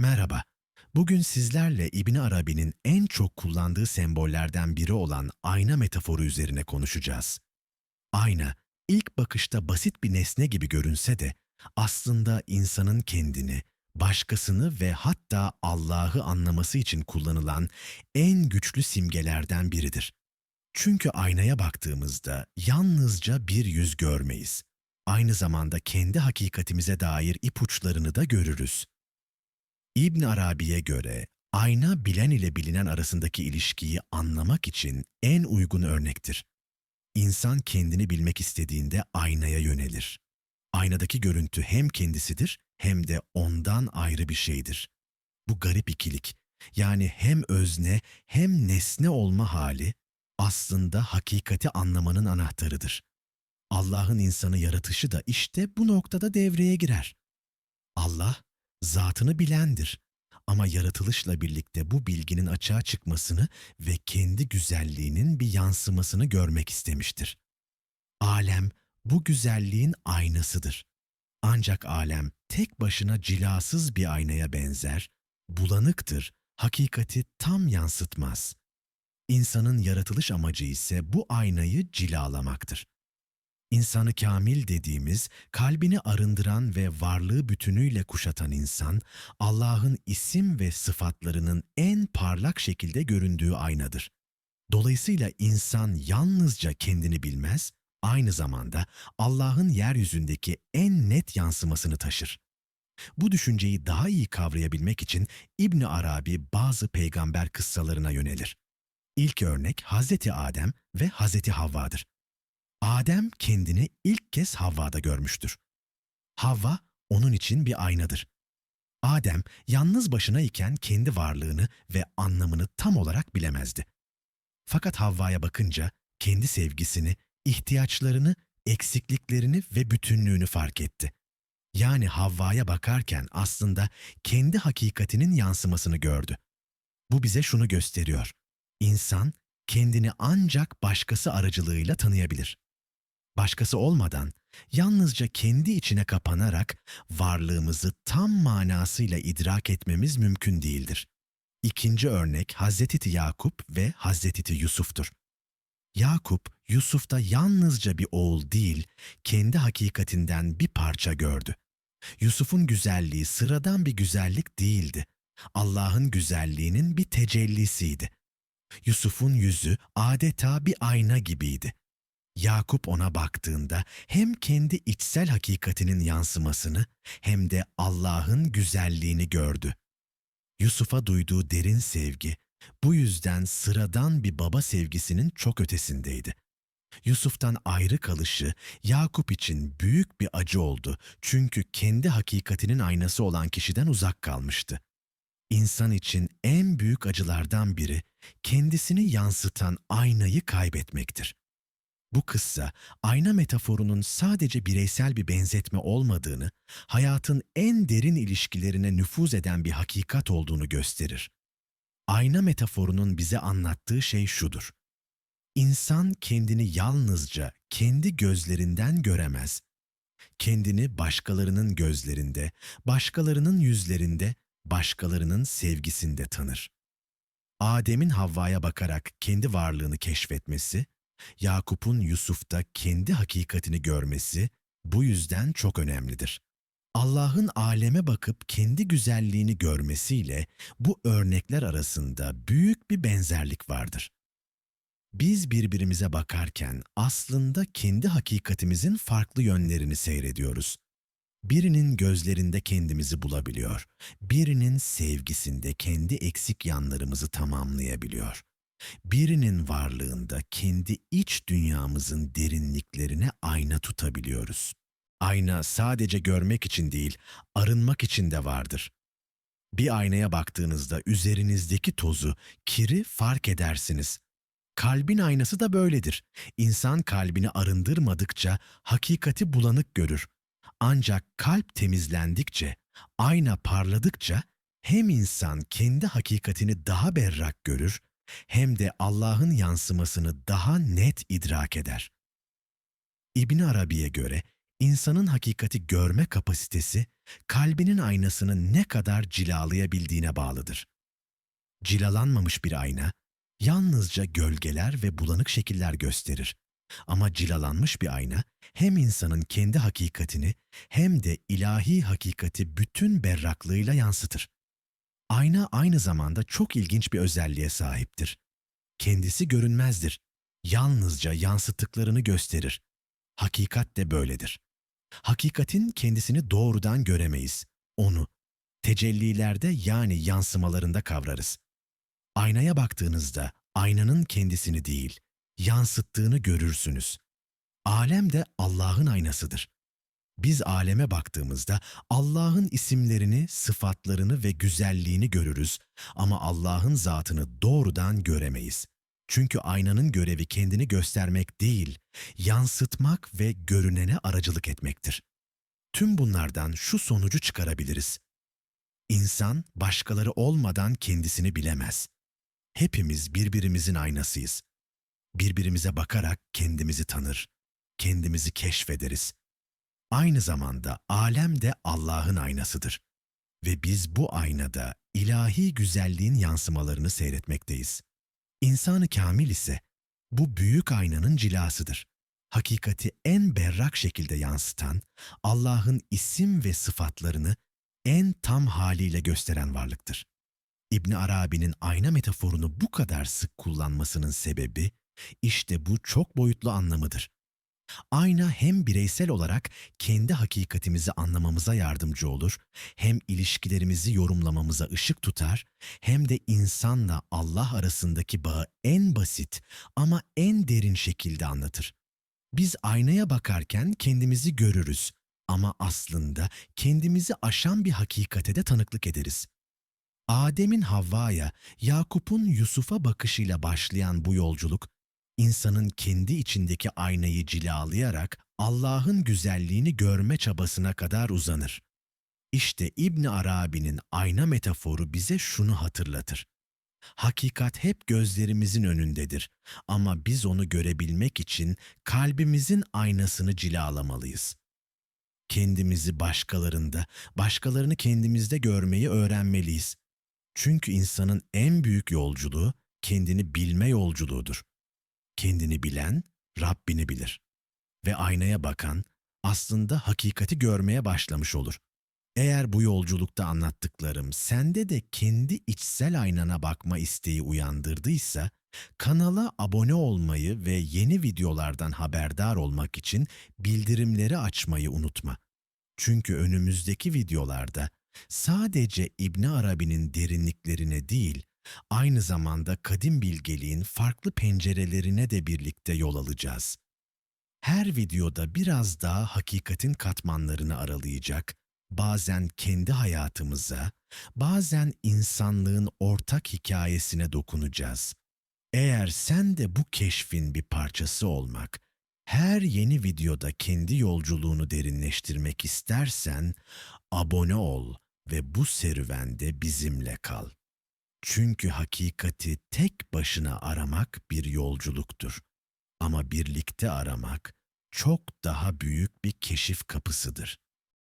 Merhaba. Bugün sizlerle İbn Arabi'nin en çok kullandığı sembollerden biri olan ayna metaforu üzerine konuşacağız. Ayna, ilk bakışta basit bir nesne gibi görünse de aslında insanın kendini, başkasını ve hatta Allah'ı anlaması için kullanılan en güçlü simgelerden biridir. Çünkü aynaya baktığımızda yalnızca bir yüz görmeyiz. Aynı zamanda kendi hakikatimize dair ipuçlarını da görürüz. İbn Arabi'ye göre ayna bilen ile bilinen arasındaki ilişkiyi anlamak için en uygun örnektir. İnsan kendini bilmek istediğinde aynaya yönelir. Aynadaki görüntü hem kendisidir hem de ondan ayrı bir şeydir. Bu garip ikilik, yani hem özne hem nesne olma hali aslında hakikati anlamanın anahtarıdır. Allah'ın insanı yaratışı da işte bu noktada devreye girer. Allah zatını bilendir ama yaratılışla birlikte bu bilginin açığa çıkmasını ve kendi güzelliğinin bir yansımasını görmek istemiştir. Alem bu güzelliğin aynasıdır. Ancak alem tek başına cilasız bir aynaya benzer, bulanıktır, hakikati tam yansıtmaz. İnsanın yaratılış amacı ise bu aynayı cilalamaktır. İnsanı kamil dediğimiz, kalbini arındıran ve varlığı bütünüyle kuşatan insan, Allah'ın isim ve sıfatlarının en parlak şekilde göründüğü aynadır. Dolayısıyla insan yalnızca kendini bilmez, aynı zamanda Allah'ın yeryüzündeki en net yansımasını taşır. Bu düşünceyi daha iyi kavrayabilmek için İbn Arabi bazı peygamber kıssalarına yönelir. İlk örnek Hazreti Adem ve Hazreti Havva'dır. Adem kendini ilk kez Havva'da görmüştür. Havva onun için bir aynadır. Adem yalnız başına iken kendi varlığını ve anlamını tam olarak bilemezdi. Fakat Havva'ya bakınca kendi sevgisini, ihtiyaçlarını, eksikliklerini ve bütünlüğünü fark etti. Yani Havva'ya bakarken aslında kendi hakikatinin yansımasını gördü. Bu bize şunu gösteriyor. İnsan kendini ancak başkası aracılığıyla tanıyabilir. Başkası olmadan, yalnızca kendi içine kapanarak varlığımızı tam manasıyla idrak etmemiz mümkün değildir. İkinci örnek Hazreti Yakup ve Hazreti Yusuf'tur. Yakup, Yusuf'ta yalnızca bir oğul değil, kendi hakikatinden bir parça gördü. Yusuf'un güzelliği sıradan bir güzellik değildi. Allah'ın güzelliğinin bir tecellisiydi. Yusuf'un yüzü adeta bir ayna gibiydi. Yakup ona baktığında hem kendi içsel hakikatinin yansımasını hem de Allah'ın güzelliğini gördü. Yusuf'a duyduğu derin sevgi bu yüzden sıradan bir baba sevgisinin çok ötesindeydi. Yusuf'tan ayrı kalışı Yakup için büyük bir acı oldu çünkü kendi hakikatinin aynası olan kişiden uzak kalmıştı. İnsan için en büyük acılardan biri kendisini yansıtan aynayı kaybetmektir. Bu kıssa ayna metaforunun sadece bireysel bir benzetme olmadığını, hayatın en derin ilişkilerine nüfuz eden bir hakikat olduğunu gösterir. Ayna metaforunun bize anlattığı şey şudur. İnsan kendini yalnızca kendi gözlerinden göremez. Kendini başkalarının gözlerinde, başkalarının yüzlerinde, başkalarının sevgisinde tanır. Adem'in Havva'ya bakarak kendi varlığını keşfetmesi, Yakup'un Yusuf'ta kendi hakikatini görmesi bu yüzden çok önemlidir. Allah'ın aleme bakıp kendi güzelliğini görmesiyle bu örnekler arasında büyük bir benzerlik vardır. Biz birbirimize bakarken aslında kendi hakikatimizin farklı yönlerini seyrediyoruz. Birinin gözlerinde kendimizi bulabiliyor, birinin sevgisinde kendi eksik yanlarımızı tamamlayabiliyor. Birinin varlığında kendi iç dünyamızın derinliklerine ayna tutabiliyoruz. Ayna sadece görmek için değil, arınmak için de vardır. Bir aynaya baktığınızda üzerinizdeki tozu, kiri fark edersiniz. Kalbin aynası da böyledir. İnsan kalbini arındırmadıkça hakikati bulanık görür. Ancak kalp temizlendikçe, ayna parladıkça hem insan kendi hakikatini daha berrak görür hem de Allah'ın yansımasını daha net idrak eder. İbn Arabi'ye göre İnsanın hakikati görme kapasitesi, kalbinin aynasını ne kadar cilalayabildiğine bağlıdır. Cilalanmamış bir ayna, yalnızca gölgeler ve bulanık şekiller gösterir. Ama cilalanmış bir ayna, hem insanın kendi hakikatini hem de ilahi hakikati bütün berraklığıyla yansıtır. Ayna aynı zamanda çok ilginç bir özelliğe sahiptir. Kendisi görünmezdir. Yalnızca yansıttıklarını gösterir. Hakikat de böyledir. Hakikatin kendisini doğrudan göremeyiz. Onu tecellilerde yani yansımalarında kavrarız. Aynaya baktığınızda aynanın kendisini değil, yansıttığını görürsünüz. Alem de Allah'ın aynasıdır. Biz aleme baktığımızda Allah'ın isimlerini, sıfatlarını ve güzelliğini görürüz ama Allah'ın zatını doğrudan göremeyiz. Çünkü aynanın görevi kendini göstermek değil, yansıtmak ve görünene aracılık etmektir. Tüm bunlardan şu sonucu çıkarabiliriz. İnsan başkaları olmadan kendisini bilemez. Hepimiz birbirimizin aynasıyız. Birbirimize bakarak kendimizi tanır, kendimizi keşfederiz. Aynı zamanda alem de Allah'ın aynasıdır. Ve biz bu aynada ilahi güzelliğin yansımalarını seyretmekteyiz. İnsanı kamil ise bu büyük aynanın cilasıdır. Hakikati en berrak şekilde yansıtan, Allah'ın isim ve sıfatlarını en tam haliyle gösteren varlıktır. İbn Arabi'nin ayna metaforunu bu kadar sık kullanmasının sebebi işte bu çok boyutlu anlamıdır. Ayna hem bireysel olarak kendi hakikatimizi anlamamıza yardımcı olur, hem ilişkilerimizi yorumlamamıza ışık tutar, hem de insanla Allah arasındaki bağı en basit ama en derin şekilde anlatır. Biz aynaya bakarken kendimizi görürüz ama aslında kendimizi aşan bir hakikate de tanıklık ederiz. Adem'in Havva'ya, Yakup'un Yusuf'a bakışıyla başlayan bu yolculuk, insanın kendi içindeki aynayı cilalayarak Allah'ın güzelliğini görme çabasına kadar uzanır. İşte İbn Arabi'nin ayna metaforu bize şunu hatırlatır. Hakikat hep gözlerimizin önündedir ama biz onu görebilmek için kalbimizin aynasını cilalamalıyız. Kendimizi başkalarında, başkalarını kendimizde görmeyi öğrenmeliyiz. Çünkü insanın en büyük yolculuğu kendini bilme yolculuğudur. Kendini bilen Rabbini bilir ve aynaya bakan aslında hakikati görmeye başlamış olur. Eğer bu yolculukta anlattıklarım sende de kendi içsel aynana bakma isteği uyandırdıysa, kanala abone olmayı ve yeni videolardan haberdar olmak için bildirimleri açmayı unutma. Çünkü önümüzdeki videolarda sadece İbn Arabi'nin derinliklerine değil, aynı zamanda kadim bilgeliğin farklı pencerelerine de birlikte yol alacağız. Her videoda biraz daha hakikatin katmanlarını aralayacak, bazen kendi hayatımıza, bazen insanlığın ortak hikayesine dokunacağız. Eğer sen de bu keşfin bir parçası olmak, her yeni videoda kendi yolculuğunu derinleştirmek istersen, abone ol ve bu serüvende bizimle kal. Çünkü hakikati tek başına aramak bir yolculuktur. Ama birlikte aramak çok daha büyük bir keşif kapısıdır.